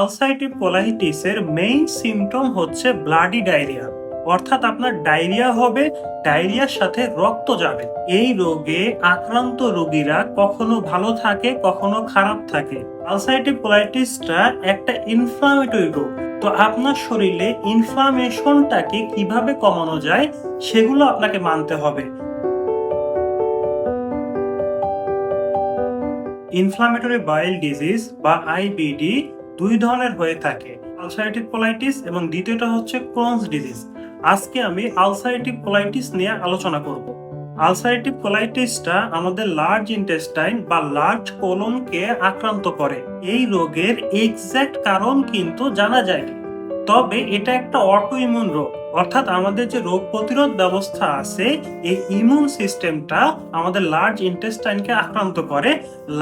আলসাইটিভ কোলাইটিসের main symptom হচ্ছে bloody diarrhoea অর্থাৎ আপনার ডায়রিয়া হবে ডায়রিয়ার সাথে রক্ত যাবে। এই রোগে আক্রান্ত রোগীরা কখনো ভালো থাকে, কখনো খারাপ থাকে। আলসাইটিভ কোলাইটিসটা একটা ইনফ্লামেটরি রোগ। তো আপনার শরীরে ইনফ্লামেশনটাকে কীভাবে কমানো যায়, সেগুলো আপনাকে মানতে হবে। ইনফ্লামেটরি বাইল ডিজিজ বা আইবিডি দুই ধরনের হয়ে থাকে আলসারেটিভ কোলাইটিস এবং দ্বিতীয়টা হচ্ছে ক্রোনস ডিজিজ আজকে আমি আলসারেটিভ কোলাইটিস নিয়ে আলোচনা করব। আলসারেটিভ কোলাইটিসটা আমাদের লার্জ ইন্টেস্টাইন বা লার্জ কোলনকে আক্রান্ত করে। এই রোগের এক্স্যাক্ট কারণ কিন্তু জানা যায় না তবে এটা একটা অটো ইমিউন রোগ। অর্থাৎ আমাদের যে রোগ প্রতিরোধ ব্যবস্থা আছে, এই ইমিউন সিস্টেমটা আমাদের লার্জ ইন্টেস্টাইনকে আক্রান্ত করে।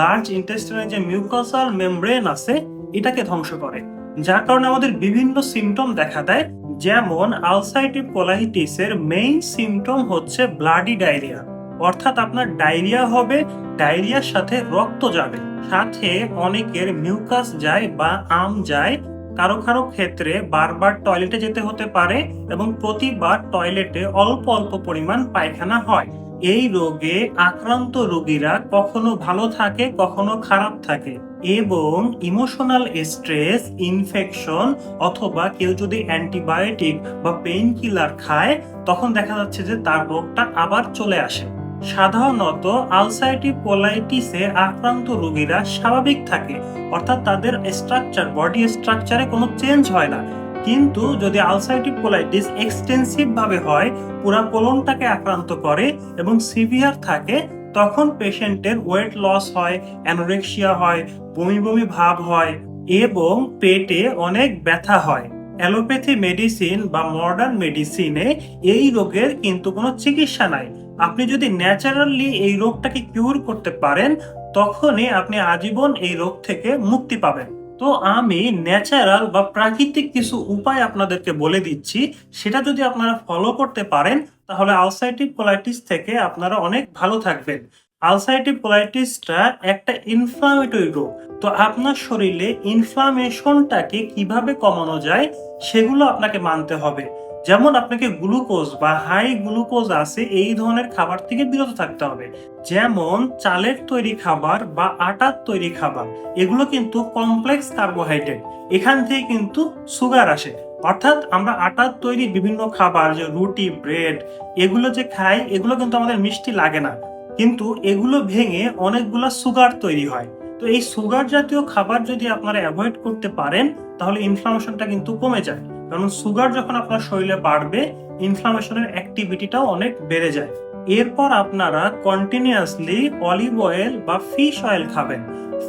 লার্জ ইন্টেস্টাইনের যে মিউকাসাল মেমব্রেন আছে এটাকে ধ্বংস করে, যার কারণে আমাদের বিভিন্ন সিমটম দেখা দেয়, যেমন আলসাইটিভ কোলাইটিসের মেইন সিমটম হচ্ছে ব্লাডি ডায়রিয়া অর্থাৎ আপনার ডায়রিয়া হবে ডায়রিয়ার সাথে রক্ত যাবে। সাথে অনেকের মিউকাস যায় বা আম যায়, কারও কারও ক্ষেত্রে বারবার টয়লেটে যেতে হতে পারে এবং প্রতিবার টয়লেটে অল্প অল্প পরিমাণ পায়খানা হয়। এই রোগে আক্রান্ত রোগীরা কখনো ভালো থাকে, কখনো খারাপ থাকে এবং ইমোশনাল স্ট্রেস ইনফেকশন অথবা কেউ যদি অ্যান্টিবায়োটিক বা পেইন কিলার খায়, তখন দেখা যাচ্ছে যে তার রোগটা আবার চলে আসে। সাধারণত আলসাইটিভ কোলাইটিসে আক্রান্ত রোগীরা স্বাভাবিক থাকে, অর্থাৎ তাদের স্ট্রাকচার বডি স্ট্রাকচারে কোনো চেঞ্জ হয় না। কিন্তু যদি আলসাইটিভ কোলাইটিস এক্সটেন্সিভ ভাবে হয়, পুরা কোলনটাকে আক্রান্ত করে এবং সিভিয়ার থাকে, তখন পেশেন্টের ওয়েট লস হয় অ্যানোরেক্সিয়া হয়, বমি বমি ভাব হয় এবং পেটে অনেক ব্যথা হয়। অ্যালোপ্যাথি মেডিসিন বা মডার্ন মেডিসিনে এই রোগের কিন্তু কোনো চিকিৎসা নাই। আপনি যদি ন্যাচারালি এই রোগটাকে কিউর করতে পারেন, তখনই আপনি আজীবন এই রোগ থেকে মুক্তি পাবেন। তো আমি ন্যাচারাল বা প্রাকৃতিক কিছু উপায় আপনাদেরকে বলে দিচ্ছি, সেটা যদি আপনারা ফলো করতে পারেন, তাহলে আলসাইটিভ কোলাইটিস থেকে আপনারা অনেক ভালো থাকবেন। আলসাইটিভ কোলাইটিসটা একটা ইনফ্লামেটরি রোগ। তো আপনার শরীরে ইনফ্লামেশনটাকে কীভাবে কমানো যায়, সেগুলো আপনাকে মানতে হবে। যেমন আপনাকে গ্লুকোজ বা হাই গ্লুকোজ আছে, এই ধরনের খাবার থেকে বিরত থাকতে হবে। যেমন চালের তৈরি খাবার বা আটার তৈরি খাবার, এগুলো কিন্তু কমপ্লেক্স কার্বোহাইড্রেট এখান থেকে কিন্তু সুগার আসে। অর্থাৎ আমরা আটার তৈরি বিভিন্ন খাবার, যে রুটি ব্রেড এগুলো যে খাই, এগুলো কিন্তু আমাদের মিষ্টি লাগে না। কিন্তু এগুলো ভেঙে অনেকগুলো সুগার তৈরি হয়। তো এই সুগার জাতীয় খাবার যদি আপনারা অ্যাভয়েড করতে পারেন, তাহলে ইনফ্লামেশনটা কিন্তু কমে যায়। কারণ সুগার যখন আপনার শরীরে বাড়বে ইনফ্লামেশনের অ্যাক্টিভিটিটাও অনেক বেড়ে যায়। এরপর আপনারা কন্টিনিউয়াসলি অলিভ অয়েল বা ফিশ অয়েল খাবেন।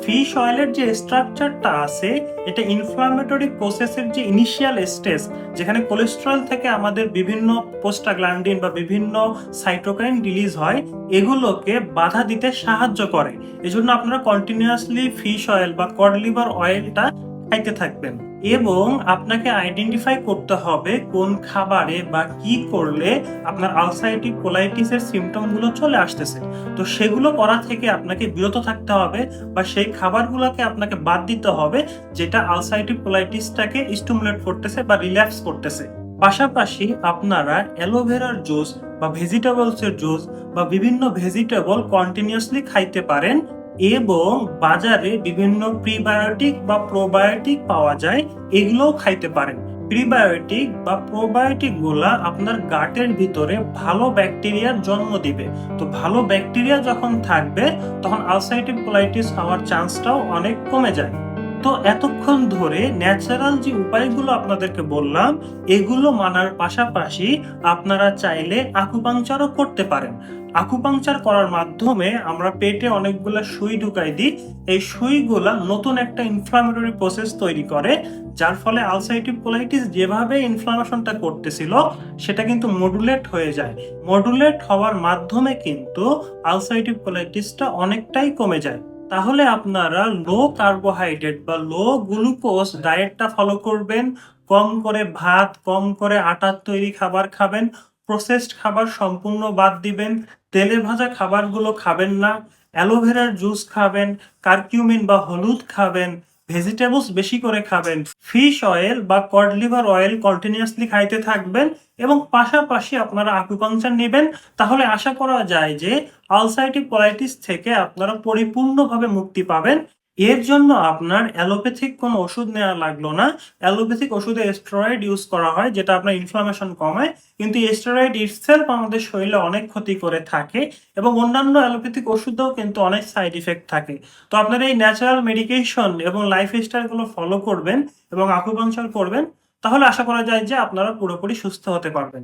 ফিশ অয়েলের যে স্ট্রাকচারটা আছে, এটা ইনফ্লামেটরি প্রসেসের যে ইনিশিয়াল স্টেজ যেখানে কোলেস্ট্রল থেকে আমাদের বিভিন্ন পোস্টাগ্ল্যান্ডিন বা বিভিন্ন সাইটোকাইন রিলিজ হয়, এগুলোকে বাধা দিতে সাহায্য করে। এজন্য আপনারা কন্টিনিউয়াসলি ফিশ অয়েল বা কড লিভার অয়েলটা খাইতে থাকবেন। এবং আপনাকে আইডেন্টিফাই করতে হবে কোন খাবারে বা কি করলে আপনার আলসাইটিভ কোলাইটিসের সিমটমগুলো চলে আসতেছে। তো সেগুলো করা থেকে আপনাকে বিরত থাকতে হবে বা সেই খাবারগুলোকে আপনাকে বাদ দিতে হবে যেটা আলসাইটিভ কোলাইটিসটাকে স্টিমুলেট করতেছে বা রিল্যাক্স করতেছে। পাশাপাশি আপনারা অ্যালোভেরার জুস বা ভেজিটেবলসের জুস বা বিভিন্ন ভেজিটেবল কন্টিনিউয়াসলি খাইতে পারেন। এবং বাজারে বিভিন্ন প্রিবায়োটিক বা প্রোবায়োটিক পাওয়া যায়, এগুলোও খাইতে পারেন। প্রিবায়োটিক বা প্রোবায়োটিকগুলা আপনার গাটের ভিতরে ভালো ব্যাকটেরিয়ার জন্ম দিবে। তো ভালো ব্যাকটেরিয়া যখন থাকবে, তখন আলসাইটিভ কোলাইটিস হওয়ার চান্সটাও অনেক কমে যায়। তো এতক্ষণ ধরে ন্যাচারাল যে উপায়গুলো আপনাদেরকে বললাম, এগুলো মানার পাশাপাশি আপনারা চাইলে আকুপাংচারও করতে পারেন। আকুপাংচার করার মাধ্যমে আমরা পেটে অনেকগুলো সুই ঢুকাই দিই। এই সুইগুলা নতুন একটা ইনফ্লামেটরি প্রসেস তৈরি করে, যার ফলে আলসাইটিভ কোলাইটিস যেভাবে ইনফ্লামেশনটা করতেছিল, সেটা কিন্তু মডুলেট হয়ে যায়। মডুলেট হওয়ার মাধ্যমে কিন্তু আলসাইটিভ কোলাইটিসটা অনেকটাই কমে যায়। তাহলে আপনারা লো কার্বোহাইড্রেট বা লো গ্লুকোজ ডায়েটটা ফলো করবেন। কম করে ভাত, কম করে আটার তৈরি খাবার খাবেন। প্রসেসড খাবার সম্পূর্ণ বাদ দিবেন। তেলে ভাজা খাবারগুলো খাবেন না। অ্যালোভেরার জুস খাবেন। কার্কিউমিন বা হলুদ খাবেন। ভেজিটেবলস বেশি করে খাবেন। ফিশ অয়েল বা কড লিভার অয়েল কন্টিনিউয়াসলি খাইতে থাকবেন এবং পাশাপাশি আপনারা আকুপাংচার নেবেন। তাহলে আশা করা যায় যে আলসাইটিক কোলাইটিস থেকে আপনারা পরিপূর্ণভাবে মুক্তি পাবেন। এর জন্য আপনার অ্যালোপ্যাথিক কোনো ওষুধ নেওয়া লাগল না। অ্যালোপ্যাথিক ওষুধে স্টেরয়েড ইউজ করা হয়, যেটা আপনার ইনফ্লামেশন কমায়। কিন্তু স্টেরয়েড ইটসেলফ আমাদের শরীরে অনেক ক্ষতি করে থাকে এবং অন্যান্য অ্যালোপ্যাথিক ওষুধেও কিন্তু অনেক সাইড ইফেক্ট থাকে। তো আপনারা এই ন্যাচারাল মেডিকেশন এবং লাইফ স্টাইলগুলো ফলো করবেন এবং আকুপাংচার করবেন, তাহলে আশা করা যায় যে আপনারা পুরোপুরি সুস্থ হতে পারবেন।